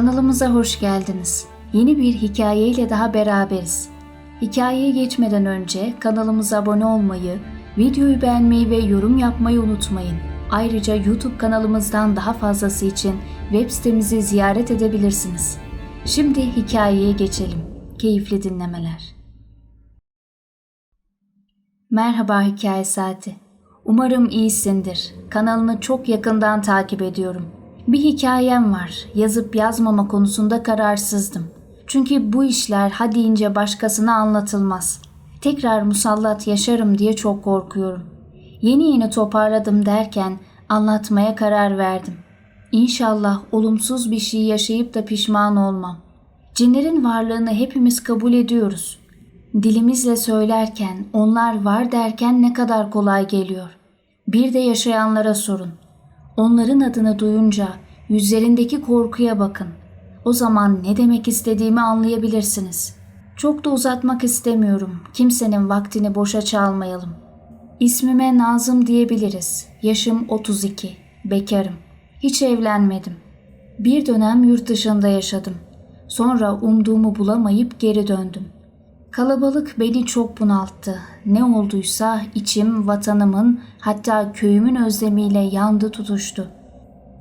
Kanalımıza hoş geldiniz. Yeni bir hikayeyle daha beraberiz. Hikayeye geçmeden önce kanalımıza abone olmayı, videoyu beğenmeyi ve yorum yapmayı unutmayın. Ayrıca YouTube kanalımızdan daha fazlası için web sitemizi ziyaret edebilirsiniz. Şimdi hikayeye geçelim. Keyifli dinlemeler. Merhaba Hikaye Saati. Umarım iyisindir. Kanalını çok yakından takip ediyorum. Bir hikayem var. Yazıp yazmama konusunda kararsızdım. Çünkü bu işler ha deyince başkasına anlatılmaz. Tekrar musallat yaşarım diye çok korkuyorum. Yeni yeni toparladım derken anlatmaya karar verdim. İnşallah olumsuz bir şey yaşayıp da pişman olmam. Cinlerin varlığını hepimiz kabul ediyoruz. Dilimizle söylerken, onlar var derken ne kadar kolay geliyor. Bir de yaşayanlara sorun. Onların adını duyunca yüzlerindeki korkuya bakın. O zaman ne demek istediğimi anlayabilirsiniz. Çok da uzatmak istemiyorum. Kimsenin vaktini boşa çalmayalım. İsmime Nazım diyebiliriz. Yaşım 32. Bekarım. Hiç evlenmedim. Bir dönem yurt dışında yaşadım. Sonra umduğumu bulamayıp geri döndüm. Kalabalık beni çok bunalttı. Ne olduysa içim vatanımın hatta köyümün özlemiyle yandı tutuştu.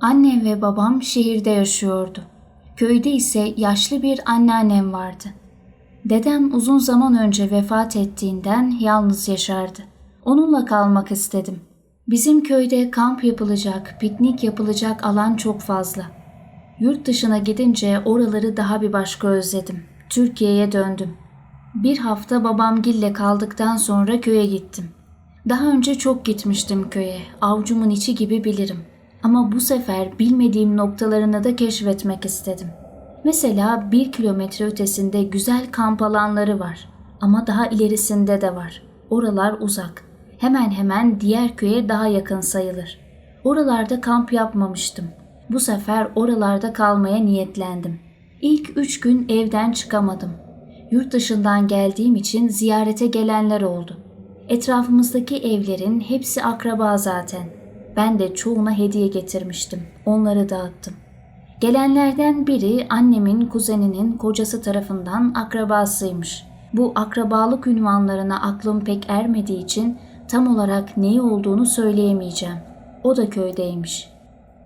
Annem ve babam şehirde yaşıyordu. Köyde ise yaşlı bir anneannem vardı. Dedem uzun zaman önce vefat ettiğinden yalnız yaşardı. Onunla kalmak istedim. Bizim köyde kamp yapılacak, piknik yapılacak alan çok fazla. Yurt dışına gidince oraları daha bir başka özledim. Türkiye'ye döndüm. Bir hafta babamgille kaldıktan sonra köye gittim. Daha önce çok gitmiştim köye. Avcumun içi gibi bilirim. Ama bu sefer bilmediğim noktalarını da keşfetmek istedim. Mesela bir kilometre ötesinde güzel kamp alanları var. Ama daha ilerisinde de var. Oralar uzak. Hemen hemen diğer köye daha yakın sayılır. Oralarda kamp yapmamıştım. Bu sefer oralarda kalmaya niyetlendim. İlk üç gün evden çıkamadım. Yurt dışından geldiğim için ziyarete gelenler oldu. Etrafımızdaki evlerin hepsi akraba zaten. Ben de çoğuna hediye getirmiştim. Onları dağıttım. Gelenlerden biri annemin kuzeninin kocası tarafından akrabasıymış. Bu akrabalık ünvanlarına aklım pek ermediği için tam olarak neyi olduğunu söyleyemeyeceğim. O da köydeymiş.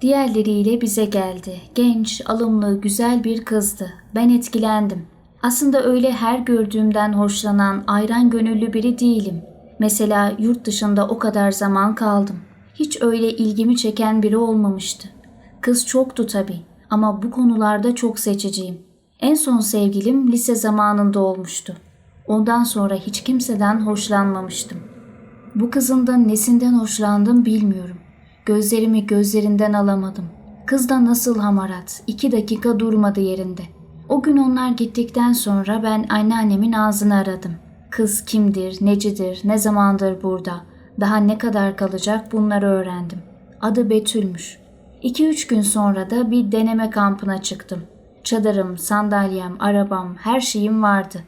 Diğerleriyle bize geldi. Genç, alımlı, güzel bir kızdı. Ben etkilendim. Aslında öyle her gördüğümden hoşlanan, ayran gönüllü biri değilim. Mesela yurt dışında o kadar zaman kaldım. Hiç öyle ilgimi çeken biri olmamıştı. Kız çoktu tabii ama bu konularda çok seçiciyim. En son sevgilim lise zamanında olmuştu. Ondan sonra hiç kimseden hoşlanmamıştım. Bu kızın da nesinden hoşlandım bilmiyorum. Gözlerimi gözlerinden alamadım. Kız da nasıl hamarat, iki dakika durmadı yerinde. O gün onlar gittikten sonra ben anneannemin ağzını aradım. Kız kimdir, necidir, ne zamandır burada, daha ne kadar kalacak bunları öğrendim. Adı Betül'müş. 2-3 gün sonra da bir deneme kampına çıktım. Çadırım, sandalyem, arabam, her şeyim vardı.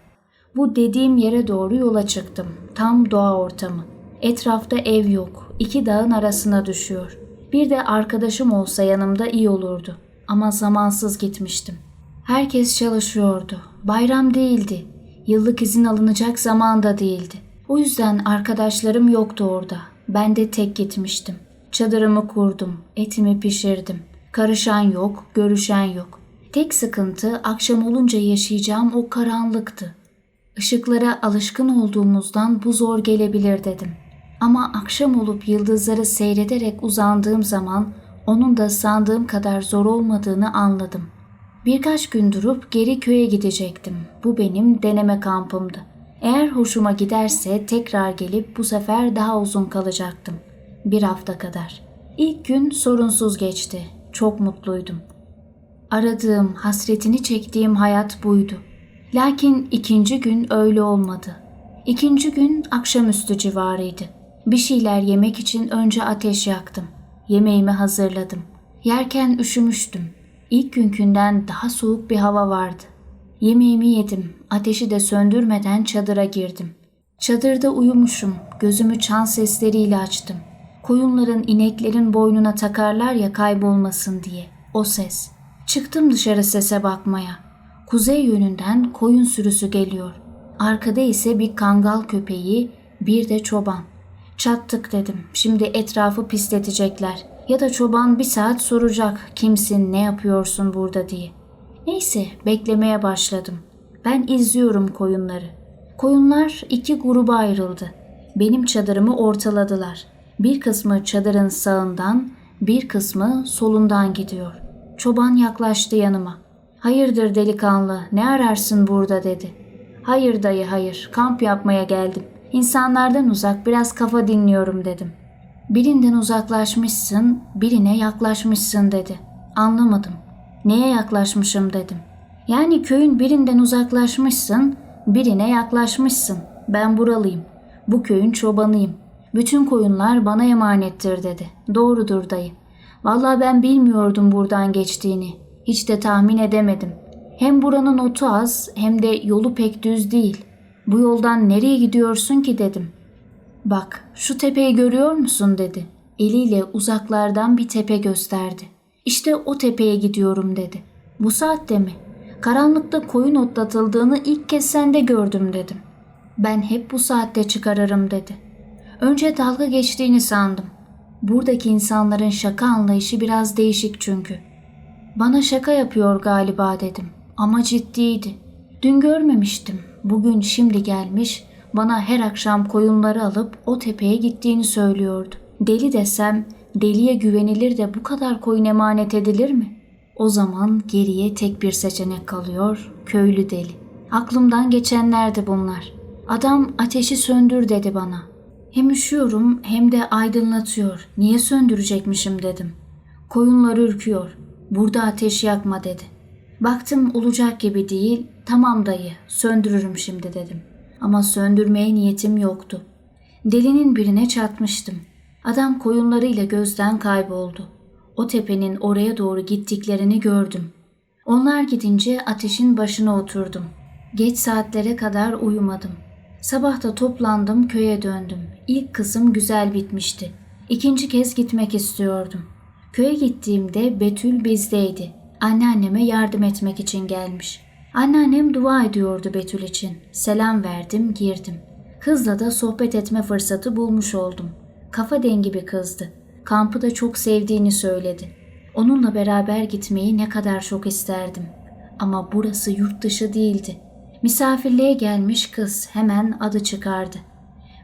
Bu dediğim yere doğru yola çıktım. Tam doğa ortamı. Etrafta ev yok. İki dağın arasına düşüyor. Bir de arkadaşım olsa yanımda iyi olurdu. Ama zamansız gitmiştim. Herkes çalışıyordu. Bayram değildi. Yıllık izin alınacak zaman da değildi. O yüzden arkadaşlarım yoktu orada. Ben de tek gitmiştim. Çadırımı kurdum, etimi pişirdim. Karışan yok, görüşen yok. Tek sıkıntı akşam olunca yaşayacağım o karanlıktı. Işıklara alışkın olduğumuzdan bu zor gelebilir dedim. Ama akşam olup yıldızları seyrederek uzandığım zaman onun da sandığım kadar zor olmadığını anladım. Birkaç gün durup geri köye gidecektim. Bu benim deneme kampımdı. Eğer hoşuma giderse tekrar gelip bu sefer daha uzun kalacaktım. Bir hafta kadar. İlk gün sorunsuz geçti. Çok mutluydum. Aradığım, hasretini çektiğim hayat buydu. Lakin ikinci gün öyle olmadı. İkinci gün akşamüstü civarıydı. Bir şeyler yemek için önce ateş yaktım. Yemeğimi hazırladım. Yerken üşümüştüm. İlk günkünden daha soğuk bir hava vardı. Yemeğimi yedim. Ateşi de söndürmeden çadıra girdim. Çadırda uyumuşum. Gözümü çan sesleriyle açtım. Koyunların, ineklerin boynuna takarlar ya kaybolmasın diye. O ses. Çıktım dışarı sese bakmaya. Kuzey yönünden koyun sürüsü geliyor. Arkada ise bir kangal köpeği, bir de çoban. Çattık dedim. Şimdi etrafı pisletecekler. Ya da çoban bir saat soracak kimsin, ne yapıyorsun burada diye. Neyse beklemeye başladım. Ben izliyorum koyunları. Koyunlar iki gruba ayrıldı. Benim çadırımı ortaladılar. Bir kısmı çadırın sağından, bir kısmı solundan gidiyor. Çoban yaklaştı yanıma. Hayırdır delikanlı, ne ararsın burada dedi. Hayır dayı hayır, kamp yapmaya geldim. İnsanlardan uzak biraz kafa dinliyorum dedim. Birinden uzaklaşmışsın, birine yaklaşmışsın dedi. Anlamadım. Neye yaklaşmışım dedim. Yani köyün birinden uzaklaşmışsın, birine yaklaşmışsın. Ben buralıyım. Bu köyün çobanıyım. Bütün koyunlar bana emanettir dedi. Doğrudur dayı. Vallahi ben bilmiyordum buradan geçtiğini. Hiç de tahmin edemedim. Hem buranın otu az hem de yolu pek düz değil. Bu yoldan nereye gidiyorsun ki dedim. Bak şu tepeyi görüyor musun dedi. Eliyle uzaklardan bir tepe gösterdi. İşte o tepeye gidiyorum dedi. Bu saatte mi? Karanlıkta koyun otlatıldığını ilk kez sende gördüm dedim. Ben hep bu saatte çıkarırım dedi. Önce dalga geçtiğini sandım. Buradaki insanların şaka anlayışı biraz değişik çünkü. Bana şaka yapıyor galiba dedim. Ama ciddiydi. Dün görmemiştim. Bugün şimdi gelmiş bana her akşam koyunları alıp o tepeye gittiğini söylüyordu. Deli desem deliye güvenilir de bu kadar koyun emanet edilir mi? O zaman geriye tek bir seçenek kalıyor, köylü deli. Aklımdan geçenlerdi bunlar. Adam ateşi söndür dedi bana. Hem üşüyorum hem de aydınlatıyor. Niye söndürecekmişim dedim. Koyunlar ürküyor. Burada ateş yakma dedi. Baktım olacak gibi değil. Tamam dayı söndürürüm şimdi dedim. Ama söndürmeye niyetim yoktu. Delinin birine çatmıştım. Adam koyunlarıyla gözden kayboldu. O tepenin oraya doğru gittiklerini gördüm. Onlar gidince ateşin başına oturdum. Geç saatlere kadar uyumadım. Sabah da toplandım köye döndüm. İlk kısım güzel bitmişti. İkinci kez gitmek istiyordum. Köye gittiğimde Betül bizdeydi. Anneanneme yardım etmek için gelmiş. Anneannem dua ediyordu Betül için. Selam verdim, girdim. Kızla da sohbet etme fırsatı bulmuş oldum. Kafa dengi bir kızdı. Kampı da çok sevdiğini söyledi. Onunla beraber gitmeyi ne kadar çok isterdim. Ama burası yurt dışı değildi. Misafirliğe gelmiş kız hemen adı çıkardı.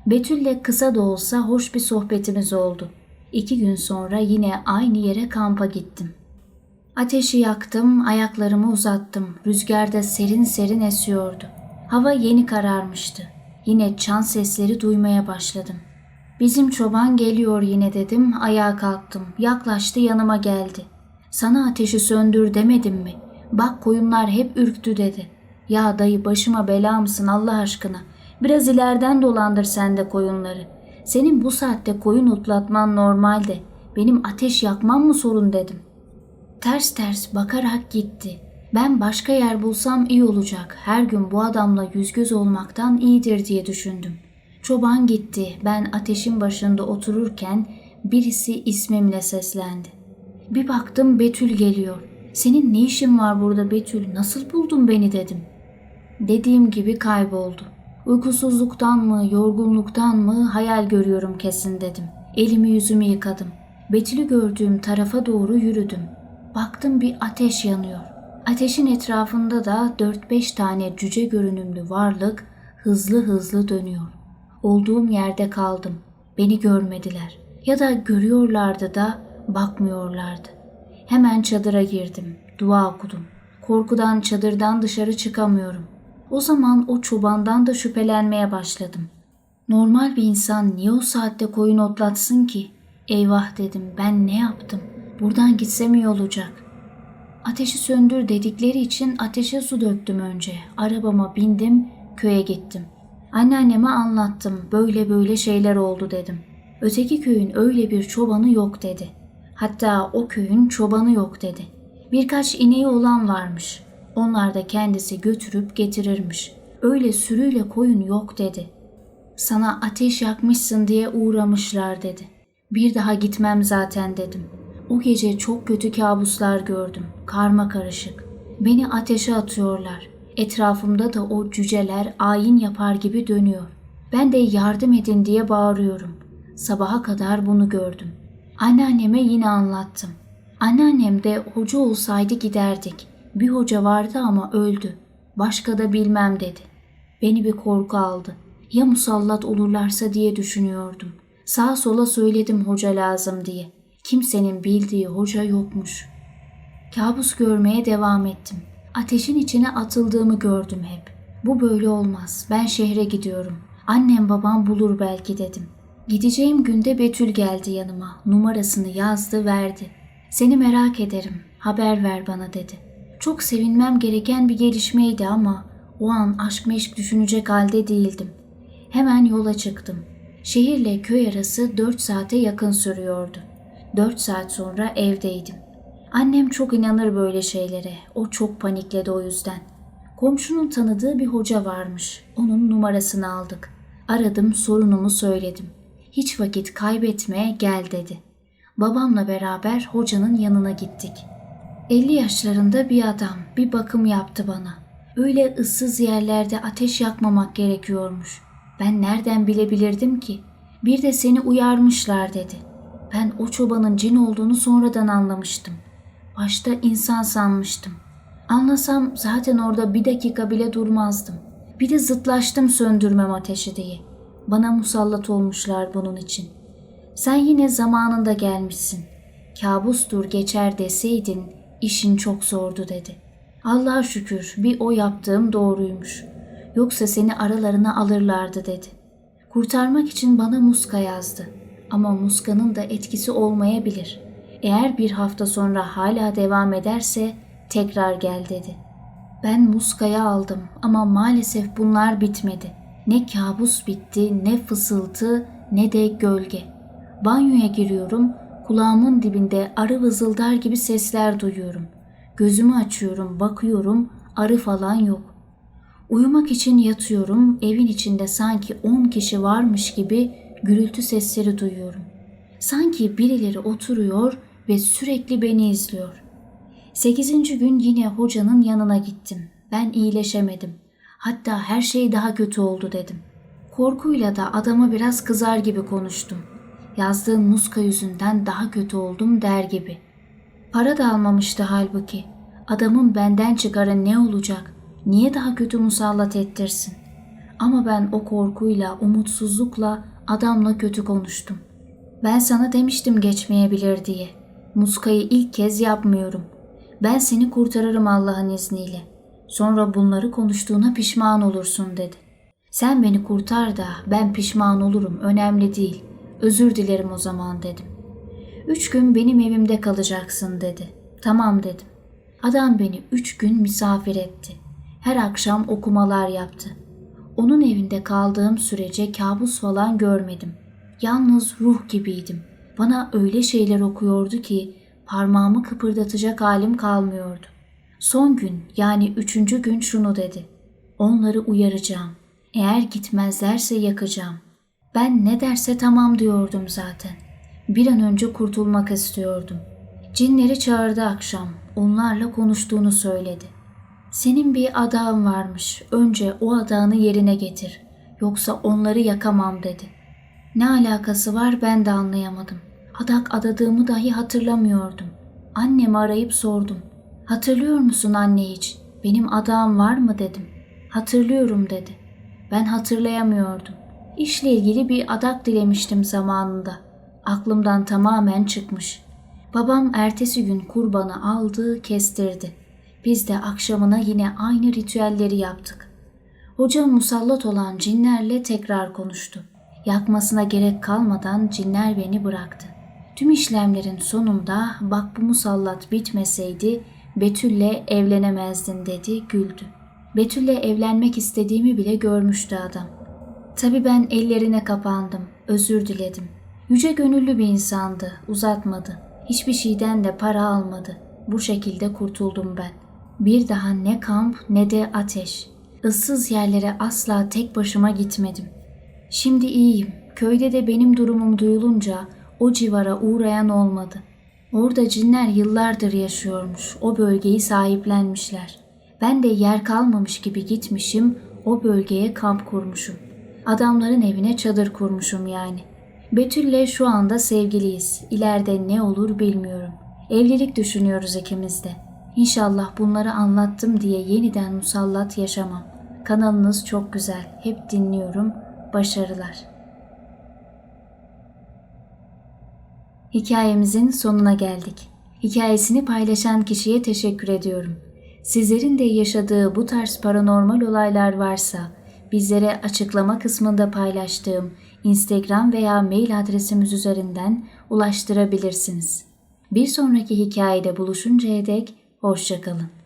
Betül'le kısa da olsa hoş bir sohbetimiz oldu. İki gün sonra yine aynı yere kampa gittim. Ateşi yaktım, ayaklarımı uzattım. Rüzgarda serin serin esiyordu. Hava yeni kararmıştı. Yine çan sesleri duymaya başladım. Bizim çoban geliyor yine dedim, ayağa kalktım. Yaklaştı yanıma geldi. Sana ateşi söndür demedim mi? Bak koyunlar hep ürktü dedi. Ya dayı başıma bela mısın Allah aşkına? Biraz ileriden dolandır sen de koyunları. Senin bu saatte koyun otlatman normalde. Benim ateş yakmam mı sorun dedim. Ters ters bakarak gitti. Ben başka yer bulsam iyi olacak. Her gün bu adamla yüz göz olmaktan iyidir diye düşündüm. Çoban gitti. Ben ateşin başında otururken birisi ismimle seslendi. Bir baktım Betül geliyor. Senin ne işin var burada Betül? Nasıl buldun beni dedim. Dediğim gibi kayboldu. Uykusuzluktan mı, yorgunluktan mı hayal görüyorum kesin dedim. Elimi yüzümü yıkadım. Betül'ü gördüğüm tarafa doğru yürüdüm. Baktım bir ateş yanıyor. Ateşin etrafında da 4-5 tane cüce görünümlü varlık hızlı hızlı dönüyor. Olduğum yerde kaldım. Beni görmediler. Ya da görüyorlardı da bakmıyorlardı. Hemen çadıra girdim. Dua okudum. Korkudan çadırdan dışarı çıkamıyorum. O zaman o çobandan da şüphelenmeye başladım. Normal bir insan niye o saatte koyun otlatsın ki? Eyvah dedim ben ne yaptım? Buradan gitsem iyi olacak. Ateşi söndür dedikleri için ateşe su döktüm önce. Arabama bindim, köye gittim. Anneanneme anlattım. Böyle böyle şeyler oldu dedim. Öteki köyün öyle bir çobanı yok dedi. Hatta o köyün çobanı yok dedi. Birkaç ineği olan varmış. Onlar da kendisi götürüp getirirmiş. Öyle sürüyle koyun yok dedi. Sana ateş yakmışsın diye uğramışlar dedi. Bir daha gitmem zaten dedim. O gece çok kötü kabuslar gördüm. Karma karışık. Beni ateşe atıyorlar. Etrafımda da o cüceler ayin yapar gibi dönüyor. Ben de yardım edin diye bağırıyorum. Sabaha kadar bunu gördüm. Anneanneme yine anlattım. Anneannem de hoca olsaydı giderdik. Bir hoca vardı ama öldü. Başka da bilmem dedi. Beni bir korku aldı. Ya musallat olurlarsa diye düşünüyordum. Sağa sola söyledim hoca lazım diye. Kimsenin bildiği hoca yokmuş. Kabus görmeye devam ettim. Ateşin içine atıldığımı gördüm hep. Bu böyle olmaz. Ben şehre gidiyorum. Annem babam bulur belki dedim. Gideceğim günde Betül geldi yanıma. Numarasını yazdı verdi. Seni merak ederim. Haber ver bana dedi. Çok sevinmem gereken bir gelişmeydi ama o an aşk meşk düşünecek halde değildim. Hemen yola çıktım. Şehirle köy arası 4 saate yakın sürüyordu. 4 saat sonra evdeydim. Annem çok inanır böyle şeylere. O çok panikledi o yüzden. Komşunun tanıdığı bir hoca varmış. Onun numarasını aldık. Aradım, sorunumu söyledim. Hiç vakit kaybetme, gel dedi. Babamla beraber hocanın yanına gittik. 50 yaşlarında bir adam bir bakım yaptı bana. Öyle ıssız yerlerde ateş yakmamak gerekiyormuş. Ben nereden bilebilirdim ki? Bir de seni uyarmışlar dedi. Ben o çobanın cin olduğunu sonradan anlamıştım. Başta insan sanmıştım. Anlasam zaten orada bir dakika bile durmazdım. Bir de zıtlaştım söndürmem ateşi diye. Bana musallat olmuşlar bunun için. Sen yine zamanında gelmişsin. Kabustur geçer deseydin işin çok zordu dedi. Allah'a şükür bir o yaptığım doğruymuş. Yoksa seni aralarına alırlardı dedi. Kurtarmak için bana muska yazdı. Ama muskanın da etkisi olmayabilir. Eğer bir hafta sonra hala devam ederse tekrar gel dedi. Ben muskaya aldım ama maalesef bunlar bitmedi. Ne kabus bitti, ne fısıltı, ne de gölge. Banyoya giriyorum, kulağımın dibinde arı vızıldar gibi sesler duyuyorum. Gözümü açıyorum, bakıyorum, arı falan yok. Uyumak için yatıyorum, evin içinde sanki on kişi varmış gibi gürültü sesleri duyuyorum. Sanki birileri oturuyor ve sürekli beni izliyor. Sekizinci gün yine hocanın yanına gittim. Ben iyileşemedim. Hatta her şey daha kötü oldu dedim. Korkuyla da adama biraz kızar gibi konuştum. Yazdığın muska yüzünden daha kötü oldum der gibi. Para da almamıştı halbuki. Adamın benden çıkarı ne olacak? Niye daha kötü musallat ettirsin? Ama ben o korkuyla, umutsuzlukla adamla kötü konuştum. Ben sana demiştim geçmeyebilir diye. Muskayı ilk kez yapmıyorum. Ben seni kurtarırım Allah'ın izniyle. Sonra bunları konuştuğuna pişman olursun dedi. Sen beni kurtar da ben pişman olurum önemli değil. Özür dilerim o zaman dedim. Üç gün benim evimde kalacaksın dedi. Tamam dedim. Adam beni üç gün misafir etti. Her akşam okumalar yaptı. Onun evinde kaldığım sürece kabus falan görmedim. Yalnız ruh gibiydim. Bana öyle şeyler okuyordu ki parmağımı kıpırdatacak halim kalmıyordu. Son gün yani üçüncü gün şunu dedi. Onları uyaracağım. Eğer gitmezlerse yakacağım. Ben ne derse tamam diyordum zaten. Bir an önce kurtulmak istiyordum. Cinleri çağırdı akşam. Onlarla konuştuğunu söyledi. Senin bir adağın varmış. Önce o adağını yerine getir. Yoksa onları yakamam dedi. Ne alakası var ben de anlayamadım. Adak adadığımı dahi hatırlamıyordum. Annemi arayıp sordum. Hatırlıyor musun anne hiç? Benim adağım var mı dedim. Hatırlıyorum dedi. Ben hatırlayamıyordum. İşle ilgili bir adak dilemiştim zamanında. Aklımdan tamamen çıkmış. Babam ertesi gün kurbanı aldı, kestirdi. Biz de akşamına yine aynı ritüelleri yaptık. Hoca musallat olan cinlerle tekrar konuştu. Yakmasına gerek kalmadan cinler beni bıraktı. Tüm işlemlerin sonunda bak bu musallat bitmeseydi Betül'le evlenemezdin dedi, güldü. Betül'le evlenmek istediğimi bile görmüştü adam. Tabii ben ellerine kapandım, özür diledim. Yüce gönüllü bir insandı, uzatmadı. Hiçbir şeyden de para almadı. Bu şekilde kurtuldum ben. Bir daha ne kamp ne de ateş. Issız yerlere asla tek başıma gitmedim. Şimdi iyiyim. Köyde de benim durumum duyulunca o civara uğrayan olmadı. Orada cinler yıllardır yaşıyormuş. O bölgeyi sahiplenmişler. Ben de yer kalmamış gibi gitmişim, o bölgeye kamp kurmuşum. Adamların evine çadır kurmuşum yani. Betül'le şu anda sevgiliyiz. İleride ne olur bilmiyorum. Evlilik düşünüyoruz ikimiz de. İnşallah bunları anlattım diye yeniden musallat yaşamam. Kanalınız çok güzel. Hep dinliyorum. Başarılar. Hikayemizin sonuna geldik. Hikayesini paylaşan kişiye teşekkür ediyorum. Sizlerin de yaşadığı bu tarz paranormal olaylar varsa bizlere açıklama kısmında paylaştığım Instagram veya mail adresimiz üzerinden ulaştırabilirsiniz. Bir sonraki hikayede buluşuncaya dek hoşçakalın.